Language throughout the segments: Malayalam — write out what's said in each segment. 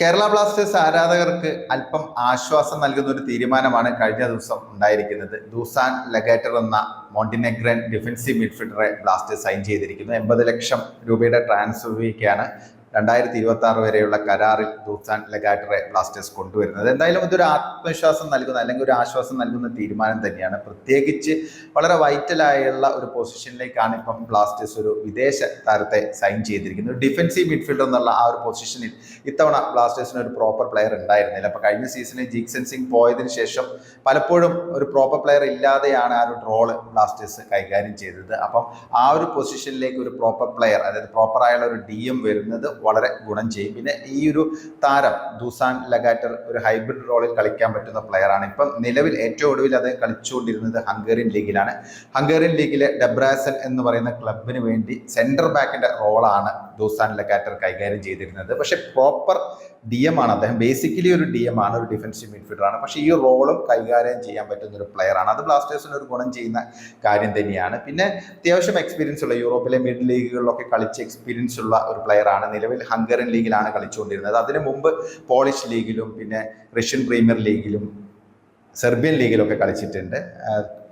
കേരള ബ്ലാസ്റ്റേഴ്സ് ആരാധകർക്ക് അല്പം ആശ്വാസം നൽകുന്ന ഒരു തീരുമാനമാണ് കഴിഞ്ഞ ദിവസം ഉണ്ടായിരിക്കുന്നത്. ദൂസാൻ ലഗേറ്റർ എന്ന മോണ്ടിനെഗ്രൻ ഡിഫൻസീവ് മിഡ്ഫീൽഡറെ ബ്ലാസ്റ്റേഴ്സ് സൈൻ ചെയ്തിരിക്കുന്നു എൺപത് ലക്ഷം രൂപയുടെ ട്രാൻസ്ഫർ ഫീക്കാണ് രണ്ടായിരത്തി ഇരുപത്തി ആറ് വരെയുള്ള കരാറിൽ ദൂസാൻ ലഗാറ്ററെ ബ്ലാസ്റ്റേഴ്സ് കൊണ്ടുവരുന്നത്. എന്തായാലും ഇതൊരു ആത്മവിശ്വാസം നൽകുന്ന അല്ലെങ്കിൽ ഒരു ആശ്വാസം നൽകുന്ന തീരുമാനം തന്നെയാണ്. പ്രത്യേകിച്ച് വളരെ വൈറ്റലായുള്ള ഒരു പൊസിഷനിലേക്കാണ് ഇപ്പം ബ്ലാസ്റ്റേഴ്സ് ഒരു വിദേശ താരത്തെ സൈൻ ചെയ്തിരിക്കുന്നത്. ഡിഫൻസീവ് മിഡ്ഫീൽഡർ എന്നുള്ള ആ ഒരു പൊസിഷനിൽ ഇത്തവണ ബ്ലാസ്റ്റേഴ്സിന് ഒരു പ്രോപ്പർ പ്ലെയർ ഉണ്ടായിരുന്നില്ല. അപ്പോൾ കഴിഞ്ഞ സീസണിൽ ജീക്സൻ സിംഗ് പോയതിന് ശേഷം പലപ്പോഴും ഒരു പ്രോപ്പർ പ്ലെയർ ഇല്ലാതെയാണ് ആ ഒരു റോൾ ബ്ലാസ്റ്റേഴ്സ് കൈകാര്യം ചെയ്തത്. അപ്പം ആ ഒരു പൊസിഷനിലേക്ക് ഒരു പ്രോപ്പർ പ്ലെയർ അതായത് പ്രോപ്പർ ആയുള്ള ഒരു ഡി എം വരുന്നത് വളരെ ഗുണം ചെയ്യും. പിന്നെ ഈ ഒരു താരം ദൂസാൻ ലഗാറ്റർ ഒരു ഹൈബ്രിഡ് റോളിൽ കളിക്കാൻ പറ്റുന്ന പ്ലെയറാണ് ഇപ്പം നിലവിൽ ഏറ്റവും ഒടുവിൽ അദ്ദേഹം കളിച്ചുകൊണ്ടിരുന്നത് ഹംഗേറിയൻ ലീഗിലാണ്. ഹംഗേറിയൻ ലീഗിലെ ഡെബ്രാസൻ എന്ന് പറയുന്ന ക്ലബിന് വേണ്ടി സെന്റർ ബാക്കിന്റെ റോളാണ് ദുസാൻ ലക്കാറ്റർ കൈകാര്യം ചെയ്തിരുന്നത്. പക്ഷെ പ്രോപ്പർ ഡി എം ആണ്. അദ്ദേഹം ബേസിക്കലി ഒരു ഡി എം ആണ് ഒരു ഡിഫൻസീവ് മിഡ്ഫീൽഡർ ആണ്. പക്ഷേ ഈ റോളും കൈകാര്യം ചെയ്യാൻ പറ്റുന്ന ഒരു പ്ലെയർ ആണ്. അത് ബ്ലാസ്റ്റേഴ്സിന് ഒരു ഗുണം ചെയ്യുന്ന കാര്യം തന്നെയാണ്. പിന്നെ അത്യാവശ്യം എക്സ്പീരിയൻസ് ഉള്ള യൂറോപ്പിലെ മിഡ് ലീഗുകളിലൊക്കെ കളിച്ച് എക്സ്പീരിയൻസ് ഉള്ള ഒരു പ്ലെയർ ആണ്. നിലവിൽ ഹംഗറിയൻ ലീഗിലാണ് കളിച്ചുകൊണ്ടിരുന്നത്. അതിനു മുമ്പ് പോളിഷ് ലീഗിലും പിന്നെ റഷ്യൻ പ്രീമിയർ ലീഗിലും സെർബിയൻ ലീഗിലൊക്കെ കളിച്ചിട്ടുണ്ട്.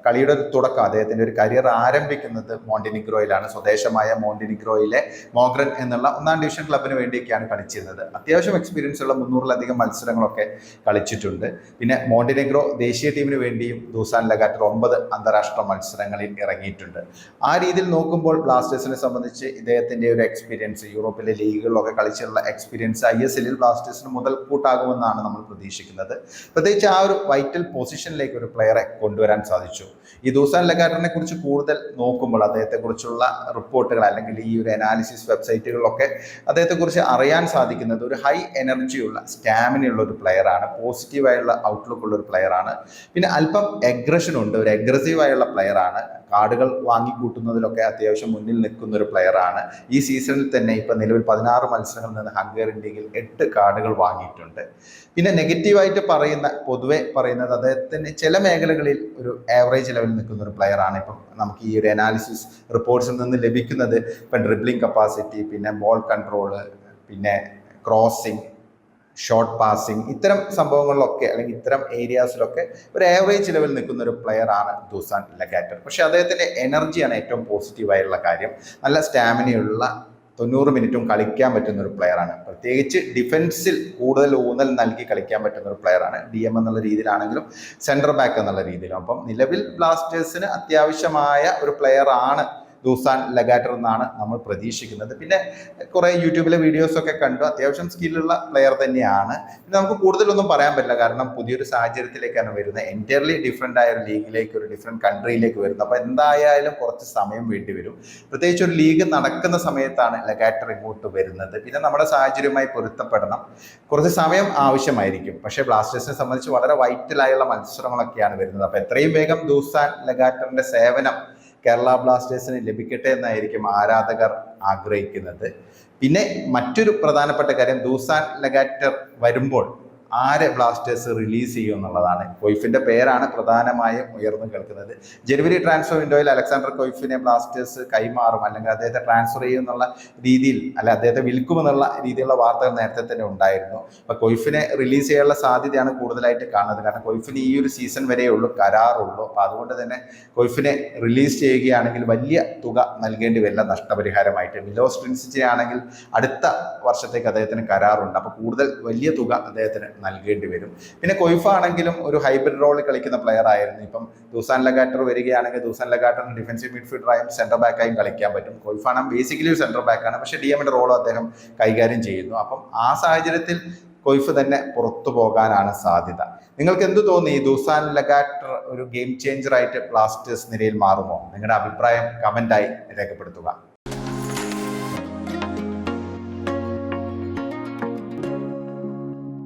കളിയുടെ ഒരു തുടക്കം അദ്ദേഹത്തിന്റെ ഒരു കരിയർ ആരംഭിക്കുന്നത് മോണ്ടിനിഗ്രോയിലാണ്. സ്വദേശമായ മോണ്ടിനിഗ്രോയിലെ മോഗ്രൻ എന്നുള്ള ഒന്നാം ഡിവിഷൻ ക്ലബിന് വേണ്ടിയൊക്കെയാണ് കളിച്ചിരുന്നത്. അത്യാവശ്യം എക്സ്പീരിയൻസ് ഉള്ള മുന്നൂറിലധികം മത്സരങ്ങളൊക്കെ കളിച്ചിട്ടുണ്ട്. പിന്നെ മോണ്ടിനിഗ്രോ ദേശീയ ടീമിന് വേണ്ടിയും ദൂസാൻ ലഗാറ്റർ ഒമ്പത് അന്താരാഷ്ട്ര മത്സരങ്ങളിൽ ഇറങ്ങിയിട്ടുണ്ട്. ആ രീതിയിൽ നോക്കുമ്പോൾ ബ്ലാസ്റ്റേഴ്സിനെ സംബന്ധിച്ച് ഇദ്ദേഹത്തിന്റെ ഒരു എക്സ്പീരിയൻസ് യൂറോപ്പിലെ ലീഗുകളിലൊക്കെ കളിച്ചിട്ടുള്ള എക്സ്പീരിയൻസ് ഐ എസ് എല്ലിൽ ബ്ലാസ്റ്റേഴ്സിന് മുതൽക്കൂട്ടാകുമെന്നാണ് നമ്മൾ പ്രതീക്ഷിക്കുന്നത്. പ്രത്യേകിച്ച് ആ ഒരു വൈറ്റൽ പൊസിഷനിലേക്ക് ഒരു പ്ലെയറെ കൊണ്ടുവരാൻ സാധിച്ചു. ഈ ദൂസാൻ ലഗാറ്ററിനെ കുറിച്ച് കൂടുതൽ നോക്കുമ്പോൾ അദ്ദേഹത്തെക്കുറിച്ചുള്ള റിപ്പോർട്ടുകൾ അല്ലെങ്കിൽ ഈ ഒരു അനാലിസിസ് വെബ്സൈറ്റുകളിലൊക്കെ അദ്ദേഹത്തെക്കുറിച്ച് അറിയാൻ സാധിക്കുന്നത് ഒരു ഹൈ എനർജിയുള്ള സ്റ്റാമിനയുള്ള ഒരു പ്ലെയറാണ് പോസിറ്റീവായുള്ള ഔട്ട്ലുക്ക് ഉള്ള ഒരു പ്ലെയറാണ് പിന്നെ അല്പം എഗ്രഷൻ ഉണ്ട്. ഒരു അഗ്രസീവായുള്ള പ്ലെയറാണ് കാർഡുകൾ വാങ്ങിക്കൂട്ടുന്നതിലൊക്കെ അത്യാവശ്യം മുന്നിൽ നിൽക്കുന്ന ഒരു പ്ലെയറാണ് ഈ സീസണിൽ തന്നെ ഇപ്പം നിലവിൽ പതിനാറ് മത്സരങ്ങളിൽ നിന്ന് ഹംഗേറിയൻ ലീഗിൽ എട്ട് കാർഡുകൾ വാങ്ങിയിട്ടുണ്ട്. പിന്നെ നെഗറ്റീവായിട്ട് പറയുന്ന പൊതുവെ പറയുന്നത് അദ്ദേഹത്തിന് ചില മേഖലകളിൽ ഒരു ആവറേജ് ലെവലിൽ നിൽക്കുന്ന ഒരു പ്ലെയറാണ് ഇപ്പം നമുക്ക് ഈ ഒരു അനാലിസിസ് റിപ്പോർട്ട്സിൽ നിന്ന് ലഭിക്കുന്നത്. ഇപ്പം ഡ്രിബ്ലിംഗ് കപ്പാസിറ്റി പിന്നെ ബോൾ കൺട്രോൾ പിന്നെ ക്രോസിംഗ് ഷോർട്ട് പാസിംഗ് ഇത്തരം സംഭവങ്ങളിലൊക്കെ അല്ലെങ്കിൽ ഇത്തരം ഏരിയാസിലൊക്കെ ഒരു ആവറേജ് ലെവലിൽ നിൽക്കുന്ന ഒരു പ്ലെയർ ആണ് ദുസാൻ ലഗാറ്റർ. പക്ഷേ അദ്ദേഹത്തിന്റെ എനർജിയാണ് ഏറ്റവും പോസിറ്റീവായിട്ടുള്ള കാര്യം. നല്ല സ്റ്റാമിനയുള്ള തൊണ്ണൂറ് മിനിറ്റും കളിക്കാൻ പറ്റുന്ന ഒരു പ്ലെയറാണ് പ്രത്യേകിച്ച് ഡിഫൻസിൽ കൂടുതൽ ഊന്നൽ നൽകി കളിക്കാൻ പറ്റുന്ന ഒരു പ്ലെയറാണ് ഡി എം എന്നുള്ള രീതിയിലാണെങ്കിലും സെന്റർ ബാക്ക് എന്നുള്ള രീതിയിലും. അപ്പം നിലവിൽ ബ്ലാസ്റ്റേഴ്സിന് അത്യാവശ്യമായ ഒരു പ്ലെയർ ആണ് ദൂസാൻ ലഗാറ്റർ എന്നാണ് നമ്മൾ പ്രതീക്ഷിക്കുന്നത്. പിന്നെ കുറേ യൂട്യൂബിലെ വീഡിയോസൊക്കെ കണ്ടു. അത്യാവശ്യം സ്കില്ലുള്ള പ്ലെയർ തന്നെയാണ്. പിന്നെ നമുക്ക് കൂടുതലൊന്നും പറയാൻ പറ്റില്ല. കാരണം പുതിയൊരു സാഹചര്യത്തിലേക്കാണ് വരുന്നത്. എന്റയർലി ഡിഫറെന്റ് ആയ ഒരു ലീഗിലേക്ക് ഒരു ഡിഫറെന്റ് കൺട്രിയിലേക്ക് വരുന്നത്. അപ്പോൾ എന്തായാലും കുറച്ച് സമയം വേണ്ടി വരും. പ്രത്യേകിച്ച് ഒരു ലീഗ് നടക്കുന്ന സമയത്താണ് ലഗാറ്റർ ഇങ്ങോട്ട് വരുന്നത്. പിന്നെ നമ്മുടെ സാഹചര്യവുമായി പൊരുത്തപ്പെടണം. കുറച്ച് സമയം ആവശ്യമായിരിക്കും. പക്ഷേ ബ്ലാസ്റ്റേഴ്സിനെ സംബന്ധിച്ച് വളരെ വൈറ്റലായുള്ള മത്സരങ്ങളൊക്കെയാണ് വരുന്നത്. അപ്പോൾ എത്രയും വേഗം ദൂസാൻ ലഗാറ്ററിന്റെ സേവനം കേരള ബ്ലാസ്റ്റേഴ്സിന് ലഭിക്കട്ടെ എന്നായിരിക്കും ആരാധകർ ആഗ്രഹിക്കുന്നത്. പിന്നെ മറ്റൊരു പ്രധാനപ്പെട്ട കാര്യം ദൂസാൻ ലഗാറ്റർ വരുമ്പോൾ ആരെ ബ്ലാസ്റ്റേഴ്സ് റിലീസ് ചെയ്യും എന്നുള്ളതാണ്. കൊയ്ഫിന്റെ പേരാണ് പ്രധാനമായും ഉയർന്നു കേൾക്കുന്നത്. ജനുവരി ട്രാൻസ്ഫർ വിൻഡോയിൽ അലക്സാണ്ടർ കൊയ്ഫിനെ ബ്ലാസ്റ്റേഴ്സ് കൈമാറും. അല്ലെങ്കിൽ അദ്ദേഹത്തെ ട്രാൻസ്ഫർ ചെയ്യും എന്നുള്ള രീതിയിൽ അല്ല അദ്ദേഹത്തെ വിൽക്കുമെന്നുള്ള രീതിയിലുള്ള വാർത്തകൾ നേരത്തെ തന്നെ ഉണ്ടായിരുന്നു. അപ്പൊ കൊയ്ഫിനെ റിലീസ് ചെയ്യാനുള്ള സാധ്യതയാണ് കൂടുതലായിട്ട് കാണുന്നത്. കാരണം കൊയ്ഫിന് ഈ ഒരു സീസൺ വരെയേ ഉള്ളൂ കരാറുള്ളൂ. അപ്പൊ അതുകൊണ്ട് തന്നെ കൊയ്ഫിനെ റിലീസ് ചെയ്യുകയാണെങ്കിൽ വലിയ തുക നൽകേണ്ടി വരില്ല നഷ്ടപരിഹാരമായിട്ട്. മിലോസ് ആണെങ്കിൽ അടുത്ത വർഷത്തേക്ക് അദ്ദേഹത്തിന് കരാറുണ്ട്. അപ്പൊ കൂടുതൽ വലിയ തുക അദ്ദേഹത്തിന് നൽകേണ്ടി വരും. പിന്നെ കൊയ്ഫ് ആണെങ്കിലും ഒരു ഹൈബ്രിഡ് റോൾ കളിക്കുന്ന പ്ലെയർ ആയിരുന്നു. ഇപ്പം ദൂസാൻ ലഗാറ്റർ വരികയാണെങ്കിൽ ദൂസാൻ ലഗാറ്ററിന് ഡിഫൻസീവ് മിഡ്ഫീൽഡറായും സെന്റർ ബാക്കായും കളിക്കാൻ പറ്റും. കൊയ്ഫാണ് ബേസിക്കലി ഒരു സെന്റർ ബാക്കാണ് പക്ഷെ ഡി എമ്മിന്റെ റോൾ അദ്ദേഹം കൈകാര്യം ചെയ്യുന്നു. അപ്പം ആ സാഹചര്യത്തിൽ കൊയ്ഫ് തന്നെ പുറത്തു പോകാനാണ് സാധ്യത. നിങ്ങൾക്ക് എന്ത് തോന്നി? ദൂസാൻ ലഗാറ്റർ ഒരു ഗെയിം ചേഞ്ചറായിട്ട് ബ്ലാസ്റ്റേഴ്സ് നിരയിൽ മാറുമോ? നിങ്ങളുടെ അഭിപ്രായം കമന്റായി രേഖപ്പെടുത്തുക.